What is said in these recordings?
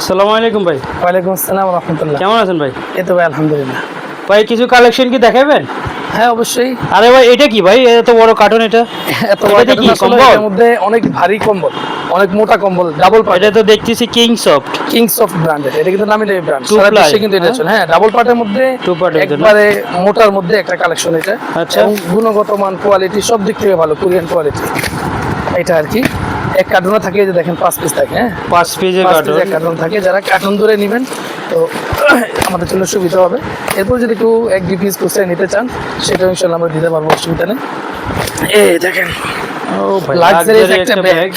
আসসালামু আলাইকুম ভাই। ওয়ালাইকুম আসসালাম রহমতুল্লাহ। কেমন আছেন ভাই? এই তো ভাই আলহামদুলিল্লাহ। ভাই কিছু কালেকশন কি দেখাবেন? হ্যাঁ অবশ্যই। আরে ভাই এটা কি ভাই? এত বড় কার্টন এটা? এত বড় কি কম্বল? এর মধ্যে অনেক ভারী কম্বল অনেক মোটা কম্বল ডাবল পার্ট এটা তো দেখতেছি কিং সফট কিংস অফ ব্র্যান্ডের এটা কিন্তু নামি দেয় ব্র্যান্ড সারা বিশ্বে কিন্তু এটা? চলে। হ্যাঁ ডাবল পার্টের মধ্যে এর জন্য। একবারে মোটার মধ্যে একটা কালেকশন এটা। আচ্ছা। গুণগত মান কোয়ালিটি সব দিক থেকে ভালো কোরিয়ান কোয়ালিটি এটা আর কি। এক কার্টুনে থাকে যে দেখেন পাঁচ পিস থাকে হ্যাঁ? পাঁচ পাঁচ কার্টন এক কার্টুন থাকে। যারা কার্টুন ধরে নেবেন তো আমাদের জন্য সুবিধা হবে। এরপর যদি কেউ এক দুই পিস কুচাই নিতে চান সেটা ইনশাল্লাহ আমরা দিতে পারব অসুবিধা নেই। এই দেখেন ও একটা ব্যাগ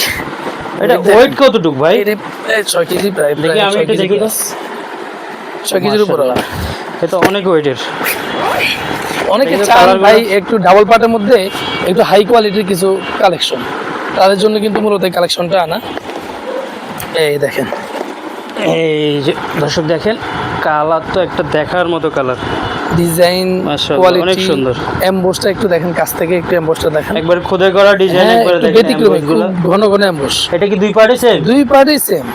এটা ওয়েট কতটুকু ভাই? রে- ছয় কেজি প্রায় দেখি আমি একটু দেখি তো। plus। ছয় কেজির উপর। এটা অনেক ওয়েটের অনেকে চান ভাই একটু ডাবল পার্টের মধ্যে একটু হাই কোয়ালিটির কিছু কালেকশন তাদের জন্য কিন্তু মূলত এই কালেকশনটা আনা। এই দেখেন। এই যে দর্শক দেখেন কালার তো একটা দেখার মতো কালার ডিজাইন কোয়ালিটি অনেক সুন্দর। এমবোসটা একটু দেখেন কাছ থেকে একটু এমবোসটা দেখেন। একবার খোদাই করা ডিজাইন হ্যাঁ একবার দেখেন ব্যতিক্রমী ঘন ঘন এমবোস এটা কি দুই পার্টে সেম দুই পার্টই সেম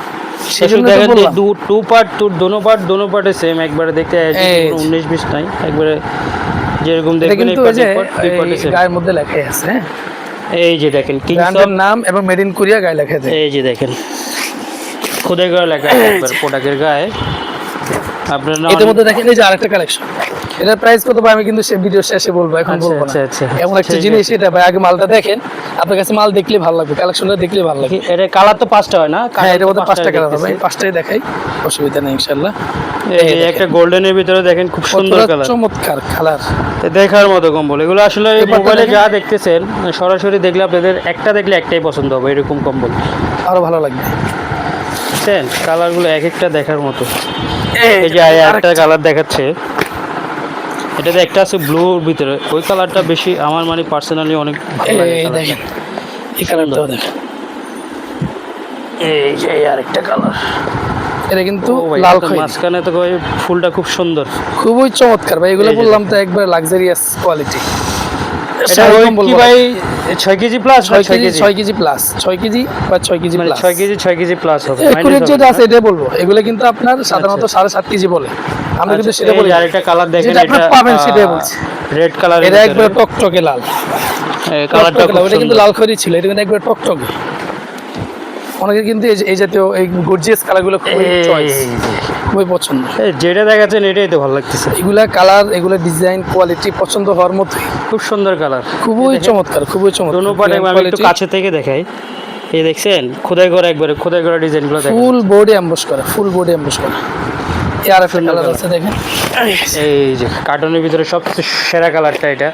সেজন্য দেখেন। দু টু পার্ট টু দোনো পার্ট দোনো পার্টে সেম একবারে দেখতে এই যে। উনিশ বিশ নাই। একবারে যেরকম দেখবেন এই পার্টে গায়ের মধ্যে লেখাই আছে হ্যাঁ। এই যে দেখেন কিংস নাম এবং মেড ইন কোরিয়া গায়ে লেখা আছে। এই যে দেখেন খুদে গায়ে লেখা প্রোডাক্টের গায়ে। এটার মধ্যে দেখেন এই যে আরেকটা কালেকশন এটার প্রাইস কত ভাই আমি কিন্তু সে ভিডিও শেষে বলব এখন আচ্ছা, বলব আচ্ছা, না। আচ্ছা। এমন একটা জিনিস এটা ভাই আগে মালটা দেখেন আপনার কাছে মাল দেখলে ভালো লাগবে কালেকশনটা দেখলে ভালো লাগবে। এটা কালার তো পাঁচটা হয় না? হ্যাঁ এটার মধ্যে পাঁচটা কালার হবে পাঁচটাই দেখাই অসুবিধা নেই এই। একটা গোল্ডেনের ভিতরে দেখেন খুব সুন্দর কালার চমৎকার কালার দেখার মতো কম্বল এগুলো আসলে মোবাইলে যা দেখতেছেন সরাসরি দেখলে আপনাদের একটা দেখলে একটাই পছন্দ হবে এরকম কম্বল। আরও ভালো লাগবে। বুঝছেন কালারগুলো এক একটা দেখার মতো। এই এই যে একটা কালার দেখাচ্ছে। এটাতে একটা আছে ব্লুর ভিতরে। ওই কালারটা বেশি আমার মানে পার্সোনালি অনেক এই colourটা। দেখেন এই কালারটাও দেখেন। এই যে আরেকটা কালার এটা কিন্তু লাল এটা তো খয়েরি মাঝখানে তো ফুলটা খুব সুন্দর। খুবই চমৎকার। ভাই এগুলো বললাম তো একবার লাক্সারিয়াস কোয়ালিটি এটা কি ভাই ছয় কেজি প্লাস ছয় কেজি ছয় কেজি প্লাস ছয় কেজি বা ছয় কেজি মানে প্লাস কেজি ছয় কেজি প্লাস হবে একুরেট যেটা আছে এটাই বলব। এগুলো কিন্তু আপনার সাধারণত সাড়ে সাত কেজি বলে। আমরা কিন্তু সেটা বলি। আচ্ছা, এই কালার দেখেন পাবেন বলছি। রেড কালার এটা একবার টকটকে লাল। কালারটা ওটা কিন্তু লাল খয়েরি ছিল এটা কিন্তু একবার টকটকে। অনেকে কিন্তু এই যে- এই জাতীয় এই গর্জিয়াস কালারগুলো খুবই চয়েস। খুবই পছন্দ। এই যেটা দেখাচ্ছেন এটাই তো ভালো লাগতেছে। এগুলা কালার এগুলো ডিজাইন কোয়ালিটি পছন্দ হওয়ার মতোই। খুব সুন্দর কালার খুবই চমৎকার খুবই চমৎকার। দোনো পাটে আমি একটু কাছে থেকে দেখাই। এই দেখছেন খোদাই করা একবারে খোদাই করা ডিজাইনগুলো দেখেন। ফুল বডি অ্যাম্বস করা ফুল বডি অ্যাম্বস করা। এই আর একটা কালার আছে দেখেন। এই যে কার্টনের ভিতরে সবচেয়ে সেরা কালারটা এটা।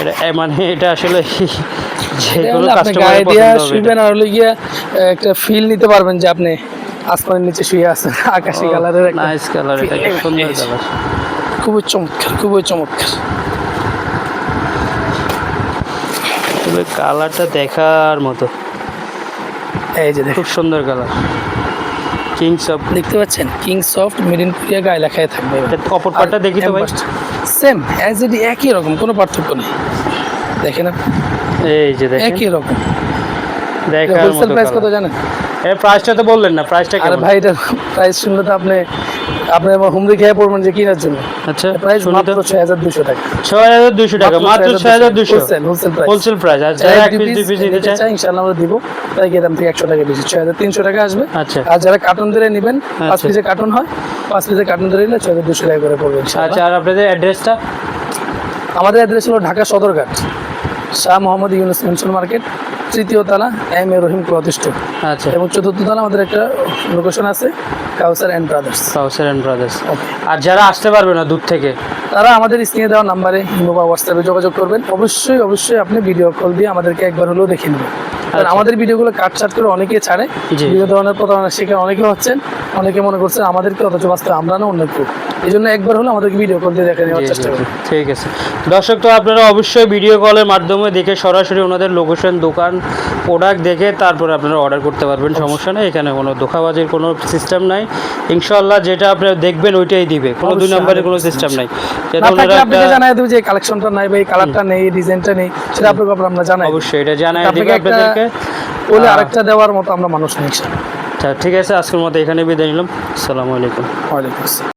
এটা মানে এটা আসলে যে কোনো কাস্টমার পছন্দ হবে শুবেন আর হলে গিয়া একটা ফিল নিতে পারবেন যে আপনি আসমানের নিচে শুয়ে আছেন আকাশি কালারের একটা নাইস কালার এটা সুন্দর কালার খুবই চমৎকার খুবই চমৎকার। তবে কালারটা দেখার মতো। এই যে খুব সুন্দর কালার কিংস অফ দেখতে পাচ্ছেন? King soft made in Korea গায়ে লেখায় থাকবে। অপর পার্টটা দেখি তো ভাই। সেম অ্যাজ ইট একই রকম কোনো পার্থক্য নেই। দেখেন এই যে দেখেন। একই রকম। দেখার হোলসেল মতো প্রাইস কত জানেন? এর প্রাইসটা তো বললেন না প্রাইসটা আরে কেমন? ভাই এটা প্রাইস শুনলে তো আপনি আপনি আমার হুমড়ি খেয়ে পড়বেন যে কেনার জন্য। আচ্ছা প্রাইস মাত্র তো। ছয় হাজার দুশো টাকা ছয় হাজার দুশো টাকা। মাত্র ছয় হাজার দুশো wholesale wholesale price wholesale price যারা এক পিস দুই পিস নিতে চাই ইনশাআল্লাহ আমরা দিব। তাই গিয়ে দাম থেকে একশো টাকা বেশি। ছয় হাজার তিনশো টাকা আসবে। আচ্ছা। আর যারা কার্টুন ধরে নেবেন পাঁচ আচ্ছা। পিসের কার্টুন হয় পাঁচ পিসের কার্টুন ধরে নিলে ছয় হাজার দুশো টাকা করে পড়বে আচ্ছা আর আপনাদের অ্যাড্রেসটা আমাদের অ্যাড্রেস হলো ঢাকা সদরঘাট শাহ মোহাম্মদ ইউনুস মেনশন মার্কেট তৃতীয় তলা M A Rahim cloth store আচ্ছা। এবং চতুর্থ তলা আমাদের একটা লোকেশন আছে Kawsar and brothers Kawsar and brothers okay আর যারা আসতে পারবে না দূর থেকে? তারা আমাদের স্ক্রিনে দেওয়া নাম্বারে বা হোয়াটসঅ্যাপে যোগাযোগ করবেন। অবশ্যই অবশ্যই আপনি ভিডিও কল দিয়ে আমাদেরকে একবার হলেও দেখে নেবেন। কারণ আচ্ছা। আমাদের ভিডিওগুলো কাট ছাট করে অনেকে ছাড়ে। বিভিন্ন ধরনের প্রতারণার শিকার অনেকে হচ্ছেন অনেকে মনে করছেন আমাদেরকে অথচ বাস্তবে আমরা না অন্য কেউ। এই জন্য একবার হলে আমাদেরকে ভিডিও কল দিয়ে দেখে নেওয়ার চেষ্টা জি, ঠিক আছে। দর্শক তো আপনারা অবশ্যই ভিডিও কলের মাধ্যমে দেখে সরাসরি ওনাদের লোকেশন দোকান প্রোডাক্ট দেখে তারপরে আপনারা অর্ডার করতে পারবেন সমস্যা নেই। এখানে কোনো ধোকাবাজির কোনো সিস্টেম নাই। ইনশাল্লাহ যেটা আপনারা দেখবেন ওইটাই দিবে। কোনো দুই নম্বরের কোনো সিস্টেম নাই। আপনাকে জানাই দেবো যে কালেকশনটা নাই বা এই কালারটা নেই ডিজাইনটা নেই সেটা আপনাকে আমরা জানাই অবশ্যই এটা জানাই দিবে আপনাদেরকে। বলে আরেকটা দেওয়ার মতো আমরা মানুষ নেই আচ্ছা ঠিক আছে আজকের মতো এখানে বিদায় নিলাম। আসসালামু আলাইকুম। ওয়ালাইকুম আসসালাম।